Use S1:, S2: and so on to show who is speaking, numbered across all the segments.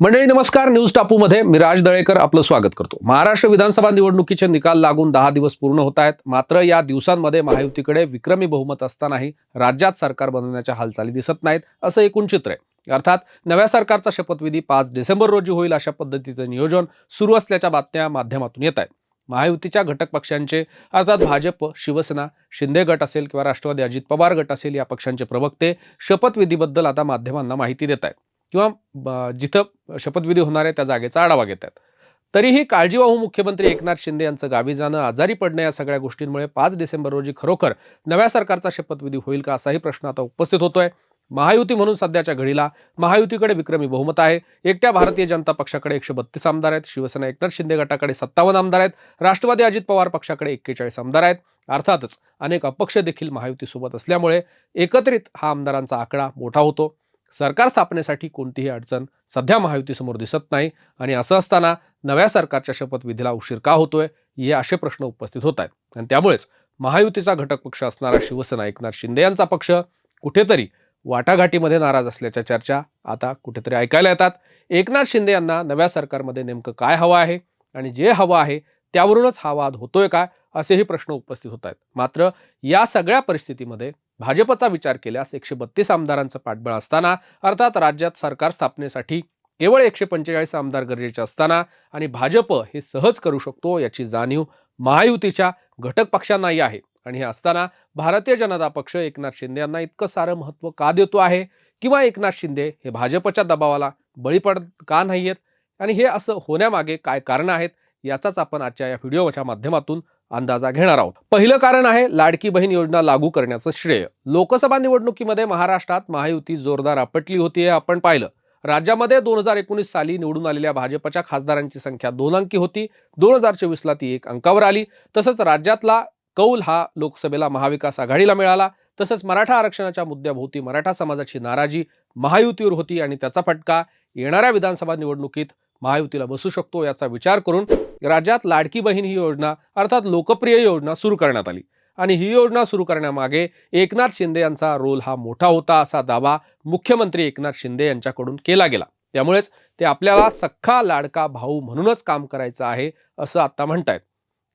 S1: मंडळी नमस्कार. न्यूज टापूमध्ये मी राज दळेकर आपलं स्वागत करतो. महाराष्ट्र विधानसभा निवडणुकीचे निकाल लागून दहा दिवस पूर्ण होत आहेत. मात्र या दिवसांमध्ये महायुतीकडे विक्रमी बहुमत असतानाही राज्यात सरकार बनवण्याच्या हालचाली दिसत नाहीत असं एकूण चित्र आहे. अर्थात नव्या सरकारचा शपथविधी पाच डिसेंबर रोजी होईल अशा पद्धतीचं नियोजन सुरू असल्याच्या बातम्या माध्यमातून येत आहेत. महायुतीच्या घटक पक्षांचे अर्थात भाजप शिवसेना शिंदे गट असेल किंवा राष्ट्रवादी अजित पवार गट असेल या पक्षांचे प्रवक्ते शपथविधीबद्दल आता माध्यमांना माहिती देत आहेत. किंवा ब- जिथं शपथविधी होणार आहे त्या जागेचा आढावा घेत आहेत तरीही काळजीवाहू मुख्यमंत्री एकनाथ शिंदे यांचं गावी जाणं आजारी पडणं या सगळ्या गोष्टींमुळे पाच डिसेंबर रोजी खरोखर नव्या सरकारचा शपथविधी होईल का असाही प्रश्न आता उपस्थित होतोय. महायुती म्हणून सध्याच्या घडीला महायुतीकडे विक्रमी बहुमत आहे. एकट्या भारतीय जनता पक्षाकडे एकशे बत्तीस आमदार आहेत. शिवसेना एकनाथ शिंदे गटाकडे सत्तावन्न आमदार आहेत. राष्ट्रवादी अजित पवार पक्षाकडे एक्केचाळीस आमदार आहेत. अर्थातच अनेक अपक्ष देखील महायुतीसोबत असल्यामुळे एकत्रित हा आमदारांचा आकडा मोठा होतो. सरकार स्थापनेसाठी कोणतीही अडचण सध्या महायुतीसमोर दिसत नाही. आणि असं असताना नव्या सरकारच्या शपथविधीला उशीर का होतोय? हे असे प्रश्न उपस्थित होत आहेत. आणि त्यामुळेच महायुतीचा घटक पक्ष असणारा शिवसेना एकनाथ शिंदे यांचा पक्ष कुठेतरी वाटाघाटीमध्ये नाराज असल्याच्या चर्चा आता कुठेतरी ऐकायला येतात. एकनाथ शिंदे यांना नव्या सरकारमध्ये नेमकं काय हवं आहे? आणि जे हवं आहे त्यावरूनच हा वाद होतोय का? असेही प्रश्न उपस्थित होत आहेत. मात्र या सगळ्या परिस्थितीमध्ये भाजपचा विचार केल्यास एकशे बत्तीस आमदारांचं पाठबळ असताना अर्थात राज्यात सरकार स्थापनेसाठी केवळ एकशे पंचेचाळीस आमदार गरजेचे असताना आणि भाजप हे सहज करू शकतो याची जाणीव महायुतीच्या घटक पक्षांनाही आहे. आणि हे असताना भारतीय जनता पक्ष एकनाथ शिंदे यांना इतकं सारं महत्त्व का देतो आहे? किंवा एकनाथ शिंदे हे भाजपच्या दबावाला बळी पडत का नाही आहेत आणि हे असं होण्यामागे काय कारणं आहेत? याचाच आपण आजच्या या व्हिडिओच्या माध्यमातून अंदाजा घेणार आहोत. पहिलं कारण आहे लाडकी बहीण योजना लागू करण्याचं श्रेय. लोकसभा निवडणुकीमध्ये महाराष्ट्रात महायुती जोरदार आपटली होती हे आपण पाहिलं. राज्यामध्ये दोन हजार एकोणीस साली निवडून आलेल्या भाजपच्या खासदारांची संख्या दोन अंकी होती. दोन हजार चोवीसला ती एक अंकावर आली. तसंच राज्यातला कौल हा लोकसभेला महाविकास आघाडीला मिळाला. तसंच मराठा आरक्षणाच्या मुद्द्याभोवती मराठा समाजाची नाराजी महायुतीवर होती आणि त्याचा फटका येणाऱ्या विधानसभा निवडणुकीत महायुतीला बसू शकतो याचा विचार करून राज्यात लाडकी बहीण ही योजना अर्थात लोकप्रिय योजना सुरू करण्यात आली. आणि ही योजना सुरू करण्यामागे एकनाथ शिंदे यांचा रोल हा मोठा होता असा दावा मुख्यमंत्री एकनाथ शिंदे यांच्याकडून केला गेला. त्यामुळेच ते आपल्याला सख्खा लाडका भाऊ म्हणूनच काम करायचं आहे असं आता म्हणतायत.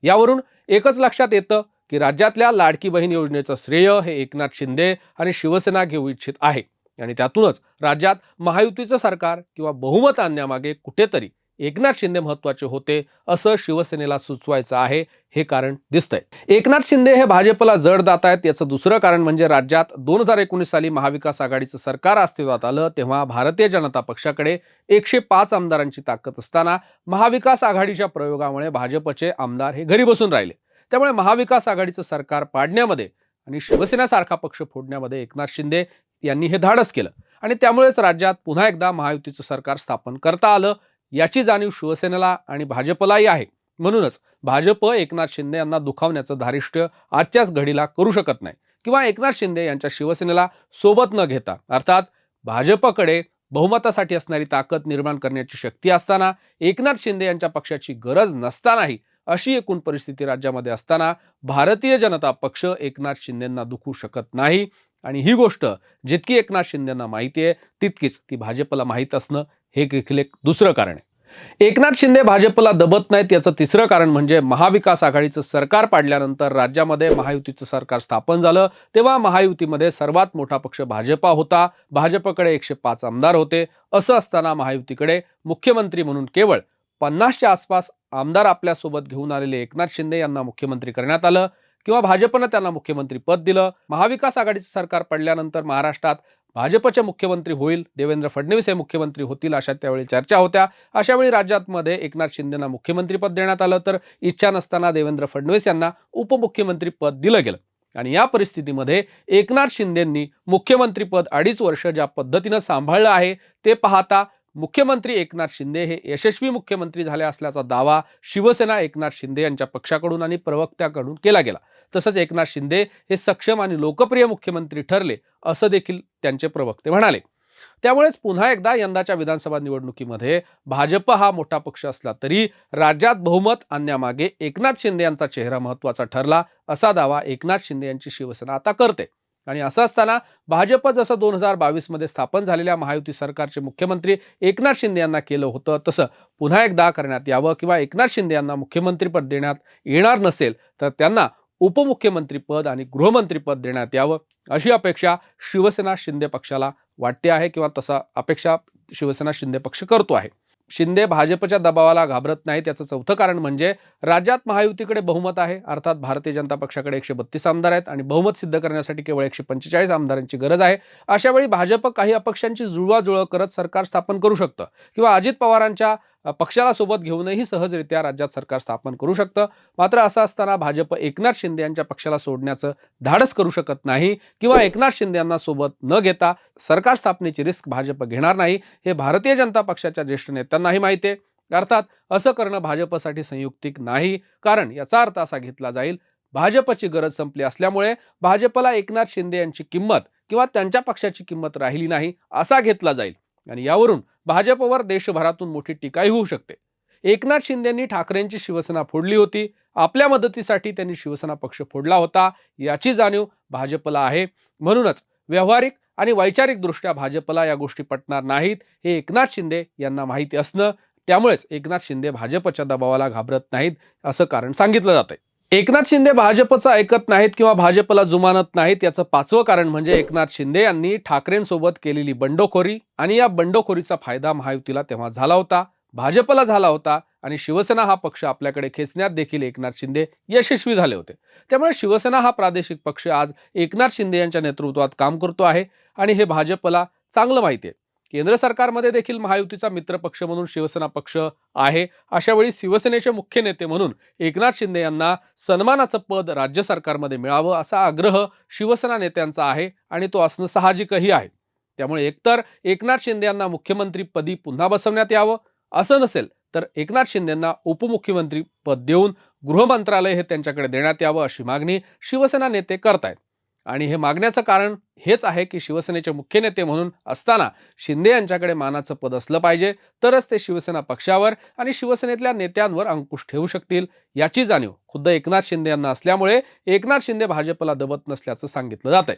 S1: यावरून एकच लक्षात येतं की राज्यातल्या लाडकी बहीण योजनेचं श्रेय हे एकनाथ शिंदे आणि शिवसेना घेऊ इच्छित आहे. आणि त्यातूनच राज्यात महायुतीचं सरकार किंवा बहुमत आणण्यामागे कुठेतरी एकनाथ शिंदे महत्त्वाचे होते असं शिवसेनेला सुचवायचं आहे हे कारण दिसतंय. एकनाथ शिंदे हे भाजपला जड जात आहेत याचं दुसरं कारण म्हणजे राज्यात दोन हजार एकोणीस साली महाविकास आघाडीचं सरकार अस्तित्वात आलं तेव्हा भारतीय जनता पक्षाकडे एकशे पाच आमदारांची ताकद असताना महाविकास आघाडीच्या प्रयोगामुळे भाजपचे आमदार हे घरी बसून राहिले. त्यामुळे महाविकास आघाडीचं सरकार पाडण्यामध्ये आणि शिवसेनेसारखा पक्ष फोडण्यामध्ये एकनाथ शिंदे यांनी हे धाडस केलं. आणि त्यामुळेच राज्यात पुन्हा एकदा महायुतीचं सरकार स्थापन करता आलं याची जाणीव शिवसेनेला आणि भाजपलाही आहे. म्हणूनच भाजप एकनाथ शिंदे यांना दुखावण्याचं धारिष्ट्य आजच्याच घडीला करू शकत नाही. किंवा एकनाथ शिंदे यांच्या शिवसेनेला सोबत न घेता अर्थात भाजपकडे बहुमतासाठी असणारी ताकद निर्माण करण्याची शक्ती असताना एकनाथ शिंदे यांच्या पक्षाची गरज नसतानाही अशी एकूण परिस्थिती राज्यामध्ये असताना भारतीय जनता पक्ष एकनाथ शिंदेंना दुखू शकत नाही. आणि ही गोष्ट जितकी एकनाथ शिंदेंना माहिती आहे तितकीच ती भाजपला माहीत असणं हे देखील एक दुसरं कारण आहे. एकनाथ शिंदे भाजपला दबत नाहीत याचं तिसरं कारण म्हणजे महाविकास आघाडीचं सरकार पाडल्यानंतर राज्यामध्ये महायुतीचं सरकार स्थापन झालं. तेव्हा महायुतीमध्ये सर्वात मोठा पक्ष भाजपा होता. भाजपकडे एकशे पाच आमदार होते. असं असताना महायुतीकडे मुख्यमंत्री म्हणून केवळ पन्नासच्या आसपास आमदार आपल्यासोबत घेऊन आलेले एकनाथ शिंदे यांना मुख्यमंत्री करण्यात आलं. किंवा भाजपनं त्यांना मुख्यमंत्री पद दिलं. महाविकास आघाडीचं सरकार पडल्यानंतर महाराष्ट्रात भाजपचे मुख्यमंत्री होईल देवेंद्र फडणवीस हे मुख्यमंत्री होतील अशा त्यावेळी चर्चा होत्या. अशा वेळी एकनाथ शिंदेना मुख्यमंत्रीपद देण्यात आलं तर इच्छा नसताना देवेंद्र फडणवीस यांना उपमुख्यमंत्री पद दिलं गेलं. आणि या परिस्थितीमध्ये एकनाथ शिंदेंनी मुख्यमंत्रीपद अडीच वर्ष ज्या पद्धतीनं सांभाळलं आहे ते पाहता मुख्यमंत्री एकनाथ शिंदे हे यशस्वी मुख्यमंत्री झाले असल्याचा दावा शिवसेना एकनाथ शिंदे यांच्या पक्षाकडून आणि प्रवक्त्याकडून केला गेला. तसंच एकनाथ शिंदे हे सक्षम आणि लोकप्रिय मुख्यमंत्री ठरले असं देखील त्यांचे प्रवक्ते म्हणाले. त्यामुळेच पुन्हा एकदा यंदाच्या विधानसभा निवडणुकीमध्ये भाजप हा मोठा पक्ष असला तरी राज्यात बहुमत आणण्यामागे एकनाथ शिंदे यांचा चेहरा महत्त्वाचा ठरला असा दावा एकनाथ शिंदे यांची शिवसेना आता करते. आणि असं असताना भाजप जसं दोन हजार बावीसमध्ये स्थापन झालेल्या महायुती सरकारचे मुख्यमंत्री एकनाथ शिंदे यांना केलं होतं तसं पुन्हा एकदा करण्यात यावं किंवा एकनाथ शिंदे यांना मुख्यमंत्रीपद देण्यात येणार नसेल तर त्यांना उपमुख्यमंत्रीपद आणि गृहमंत्रीपद देण्यात यावं अशी अपेक्षा शिवसेना शिंदे पक्षाला वाटते आहे किंवा तसा अपेक्षा शिवसेना शिंदे पक्ष करतो आहे. शिंदे भाजपच्या दबावाला घाबरत नाही त्याचं चौथं कारण म्हणजे राज्यात महायुतीकडे बहुमत आहे अर्थात भारतीय जनता पक्षाकडे एकशे बत्तीस आमदार आहेत आणि बहुमत सिद्ध करण्यासाठी केवळ एकशे पंचेचाळीस आमदारांची गरज आहे. अशावेळी भाजप काही अपक्षांची जुळवाजुळव करत सरकार स्थापन करू शकतं किंवा अजित पवारांच्या पक्षाला सोबत घेऊनही सहजरित्या राज्यात सरकार स्थापन करू शकतं. मात्र असं असताना भाजप एकनाथ शिंदे यांच्या पक्षाला सोडण्याचं धाडस करू शकत नाही किंवा एकनाथ शिंदे यांना सोबत न घेता सरकार स्थापनेची रिस्क भाजप घेणार नाही हे भारतीय जनता पक्षाच्या ज्येष्ठ नेत्यांनाही माहिती आहे. अर्थात असं करणं भाजपसाठी संयुक्तिक नाही कारण याचा अर्थ असा घेतला जाईल भाजपची गरज संपली असल्यामुळे भाजपला एकनाथ शिंदे यांची किंमत किंवा त्यांच्या पक्षाची किंमत राहिली नाही असा घेतला जाईल. आणि यावरून भाजपवर देशभरातून मोठी टीकाही होऊ शकते. एकनाथ शिंदेंनी ठाकरेंची शिवसेना फोडली होती. आपल्या मदतीसाठी त्यांनी शिवसेना पक्ष फोडला होता. याची जाणीव भाजपला आहे. म्हणूनच व्यावहारिक आणि वैचारिकदृष्ट्या भाजपला या गोष्टी पटणार नाहीत हे एकनाथ शिंदे यांना माहिती असणं त्यामुळेच एकनाथ शिंदे भाजपच्या दबावाला घाबरत नाहीत असं कारण सांगितलं जातंय. एकनाथ शिंदे भाजपचं ऐकत नाहीत किंवा भाजपला जुमानत नाहीत याचं पाचवं कारण म्हणजे एकनाथ शिंदे यांनी ठाकरेंसोबत केलेली बंडखोरी आणि या बंडखोरीचा फायदा महायुतीला तेव्हा झाला होता भाजपला झाला होता आणि शिवसेना हा पक्ष आपल्याकडे खेचण्यात देखील एकनाथ शिंदे यशस्वी झाले होते. त्यामुळे शिवसेना हा प्रादेशिक पक्ष आज एकनाथ शिंदे यांच्या नेतृत्वात काम करतो आहे आणि हे भाजपला चांगलं माहिती आहे. केंद्र सरकारमध्ये देखील महायुतीचा मित्रपक्ष म्हणून शिवसेना पक्ष आहे. अशा वेळी शिवसेनेचे मुख्य नेते म्हणून एकनाथ शिंदे यांना सन्मानाचं पद राज्य सरकारमध्ये मिळावं असा आग्रह शिवसेना नेत्यांचा आहे आणि तो असणं साहजिकही आहे. त्यामुळे एकतर एकनाथ शिंदे यांना मुख्यमंत्रीपदी पुन्हा बसवण्यात यावं असं नसेल तर एकनाथ शिंदेंना उपमुख्यमंत्री पद देऊन गृहमंत्रालय हे त्यांच्याकडे देण्यात यावं अशी मागणी शिवसेना नेते करतायत. आणि हे मागण्याचं कारण हेच आहे की शिवसेनेचे मुख्य नेते म्हणून असताना शिंदे यांच्याकडे मानाचं पद असलं पाहिजे तरच ते शिवसेना पक्षावर आणि शिवसेनेतल्या नेत्यांवर अंकुश ठेवू शकतील याची जाणीव खुद्द एकनाथ शिंदे यांना असल्यामुळे एकनाथ शिंदे भाजपला दबत नसल्याचं सांगितलं जात आहे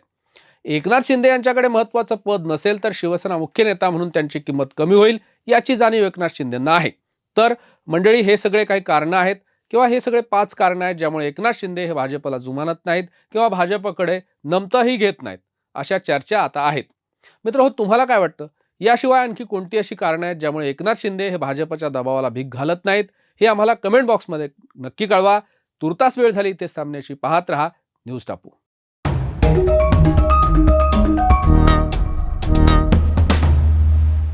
S1: एकनाथ शिंदे यांच्याकडे महत्वाचं पद नसेल तर शिवसेना मुख्य नेता म्हणून त्यांची किंमत कमी होईल याची जाणीव एकनाथ शिंदेंना आहे. तर मंडळी हे सगळे काही कारणं आहेत. किंवा हे सगळे पाच कारणं आहेत ज्यामुळे एकनाथ शिंदे हे भाजपला जुमानत नाहीत किंवा भाजपकडे नमताही घेत नाहीत अशा चर्चा आता आहेत. मित्र हो तुम्हाला काय वाटतं? याशिवाय आणखी कोणती अशी कारणं आहेत ज्यामुळे एकनाथ शिंदे हे भाजपच्या दबावाला भीक घालत नाहीत? हे आम्हाला कमेंट बॉक्समध्ये नक्की कळवा. तुर्तास वेळ झाली इथेच थांबण्याची. पाहत रहा न्यूज टापू.